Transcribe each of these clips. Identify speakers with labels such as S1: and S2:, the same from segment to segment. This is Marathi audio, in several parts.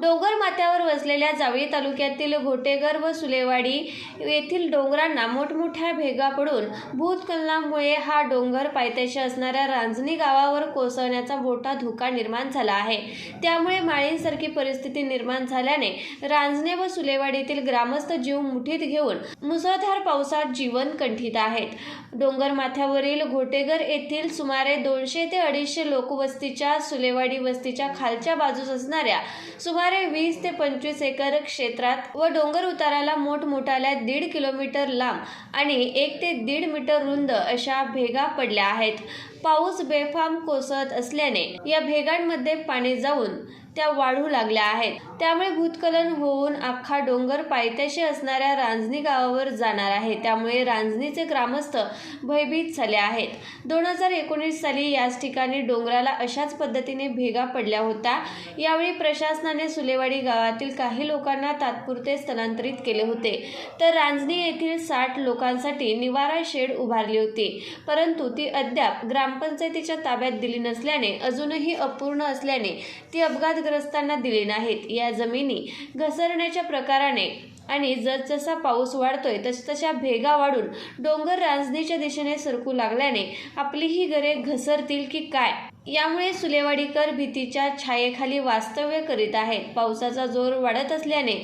S1: डोंगर माथ्यावर वसलेल्या जावळी तालुक्यातील घोटेगर व सुलेवाडी येथील डोंगरांना मोठमोठ्या भेगा पडून भूतकलनामुळे हा डोंगर पायथ्याशी असणाऱ्या रांजणी गावावर कोसळण्याचा मोठा धोका निर्माण झाला आहे. त्यामुळे माळींसारखी परिस्थिती निर्माण झाल्याने रांजणे व सुलेवाडीतील ग्रामस्थ जीव मुठीत घेऊन मुसळधार पावसात जीवन कंठीत आहेत. डोंगर माथ्यावरील घोटेगर येथील सुमारे दोनशे ते अडीचशे लोकवस्तीच्या सुलेवाडी वस्तीच्या खालच्या बाजूस असणाऱ्या सुमारे वीस ते पंचवीस एकर क्षेत्रात व डोंगर उताराला मोठमोठाल्या दीड किलोमीटर लांब आणि एक ते दीड मीटर रुंद अशा भेगा पडल्या आहेत. पाऊस बेफाम कोसळत असल्याने या भेगांमध्ये पाणी जाऊन त्या वाढू लागल्या आहेत. त्यामुळे भूतकलन होऊन अख्खा डोंगर पायथ्याशी असणाऱ्या रांजणी गावावर जाणार आहे. त्यामुळे रांजणीचे ग्रामस्थ भयभीत झाले आहेत. दोन हजार एकोणीस साली याच ठिकाणी डोंगराला अशाच पद्धतीने भेगा पडल्या होत्या. यावेळी प्रशासनाने सुलेवाडी गावातील काही लोकांना तात्पुरते स्थलांतरित केले होते. तर रांजणी येथील साठ लोकांसाठी निवारा शेड उभारली होती. परंतु ती अद्याप ग्रामपंचायतीच्या ताब्यात दिली नसल्याने अजूनही अपूर्ण असल्याने ती अपघातग्रस्तांना दिली नाहीत. या जमिनी घसरण्याच्या प्रकाराने आणि जसजसा पाऊस वाढतोय तसतशा भेगा वाढून डोंगर रांजणीच्या दिशेने सरकू लागल्याने आपली ही घरे घसरतील की काय? यामुळे सुलेवाडीकर भीतीच्या छायेखाली वास्तव्य करीत आहेत. पावसाचा जोर वाढत असल्याने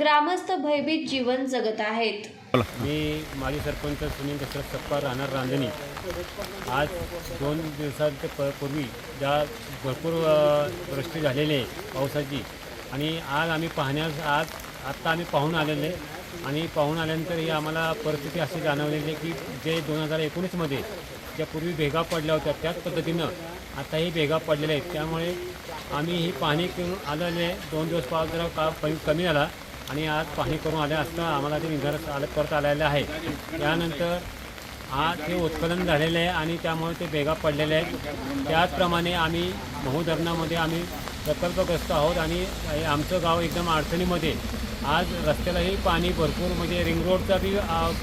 S1: ग्रामस्थ भयभीत जीवन जगत आहेत.
S2: मी माजी सरपंच सुनील दशरथ सप्पा राहणार रांजणी. आज दोन दिवसांच्या प पूर्वी ज्या भरपूर वृष्टी झालेली आहे पावसाची आणि आज आम्ही पाहण्यास आज आत्ता आम्ही पाहून आलेले आणि पाहून आल्यानंतर ही आम्हाला परिस्थिती अशी जाणवलेली आहे की जे दोन हजार एकोणीसमध्ये ज्या पूर्वी भेगा पडल्या होत्या त्याच पद्धतीनं आताही भेगा पडलेल्या आहेत. त्यामुळे आम्ही ही पाहणी करून आलेले दोन दिवस पाऊस जरा का कमी झाला. आणि आज पाहणी करून आले असता आम्हाला ते निघार आलं परत आलेलं आहे. त्यानंतर आज हे उत्खनन झालेलं आहे आणि त्यामुळे ते बेगा पडलेले आहेत. त्याचप्रमाणे आम्ही महू धरणामध्ये आम्ही प्रकल्पग्रस्त आहोत आणि आमचं गाव एकदम अडचणीमध्ये. आज रस्त्यालाही पाणी भरपूर म्हणजे रिंग रोडचा बी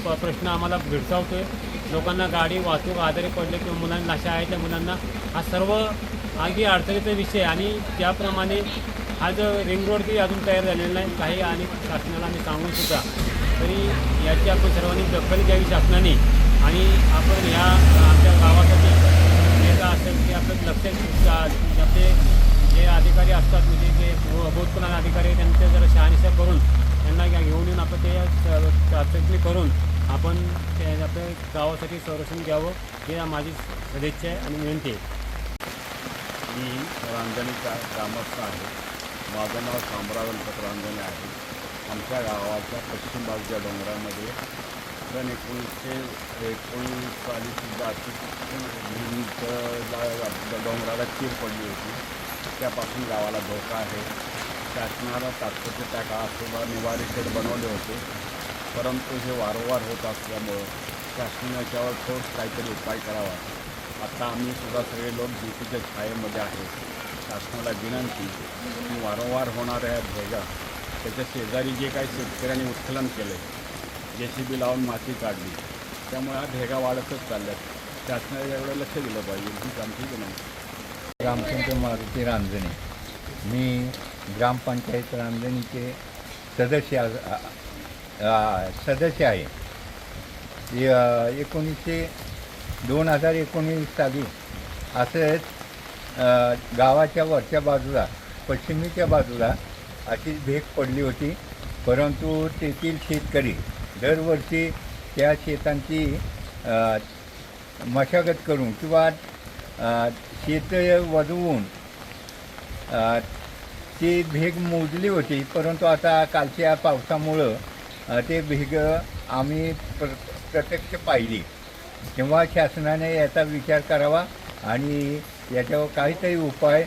S2: प- प्रश्न आम्हाला भेडसावतो आहे लोकांना गाडी वाहतूक आजारी पडले किंवा मुलांना अशा आहे त्या मुलांना हा सर्व अगदी अडचणीचा विषय आहे. आणि त्याप्रमाणे आज रिंग रोड बी अजून तयार झालेला नाही काही आणि शासनाला आम्ही सांगून सुद्धा. तरी याची आपण सर्वांनी दखल घ्यावी शासनाने. आणि आपण ह्या आमच्या गावासाठी नेता असेल ते आपलं लक्ष आपले जे अधिकारी असतात म्हणजे जे भूतपूर्ण अधिकारी आहे, त्यांचे जरा शहानिशा करून त्यांना घेऊन येऊन आपण ते चाचणी करून आपण ते आपल्या गावासाठी संरक्षण घ्यावं हे माझी सदिच्छा आहे आणि विनंती आहे.
S3: मी रांजणीचा ग्रामस्थ आहे. माझं नाव शामराव गणपत आहे. आमच्या गावाच्या पश्चिम बाजूच्या डोंगरामध्ये सन एकोणीसशे एकोणीस साली सुद्धा अशी डोंगराला चीर पडली होती. त्यापासून गावाला धोका आहे. शासनाला तात्पुरते त्या काळात सुद्धा निवारी शेड बनवले होते. परंतु हे वारंवार होत असल्यामुळं शासनाच्यावर ठोस काहीतरी उपाय करावा. आता आम्ही सुद्धा सगळे लोक भीतीच्या छायेमध्ये आहेत. शासनाला विनंती की वारंवार होणाऱ्या ह्या भेगा. त्याच्या शेजारी जे काही शेतकऱ्यांनी उत्खलन केले जे सी बी लावून माती काढली त्यामुळे हा भेगा वाढतच चालल्यात शासनाने याकडे लक्ष दिलं पाहिजे. हीच आमची विनंती.
S4: रामचंद्र मारुती रामजणे मी ग्रामपंचायत रामजणीचे सदस्य सदस्य आहे. एकोणीसशे दोन हजार एकोणीस साली असंच गावाच्या वरच्या बाजूला पश्चिमेच्या बाजूला अशी भेग पडली होती. परंतु तेथील शेतकरी दरवर्षी त्या शेतांची मशागत करून किंवा शेत वजवून ती भेग मोजली होती. परंतु आता कालच्या पावसामुळं ते भेग आम्ही प्र प्रत्यक्ष पाहिली. तेव्हा शासनाने याचा विचार करावा आणि याच्यावर काहीतरी उपाय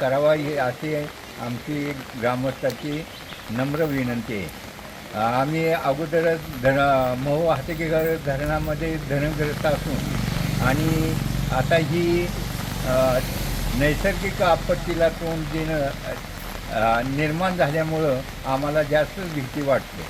S4: करावा ही अशी आमची ग्रामस्थाची नम्र विनंती आहे. आम्ही अगोदरच धर मऊ हातकेगर धरणामध्ये धरणग्रस्त असून आणि आता ही नैसर्गिक आपत्तीला तोंड देणं निर्माण झाल्यामुळं आम्हाला जास्त भीती वाटते.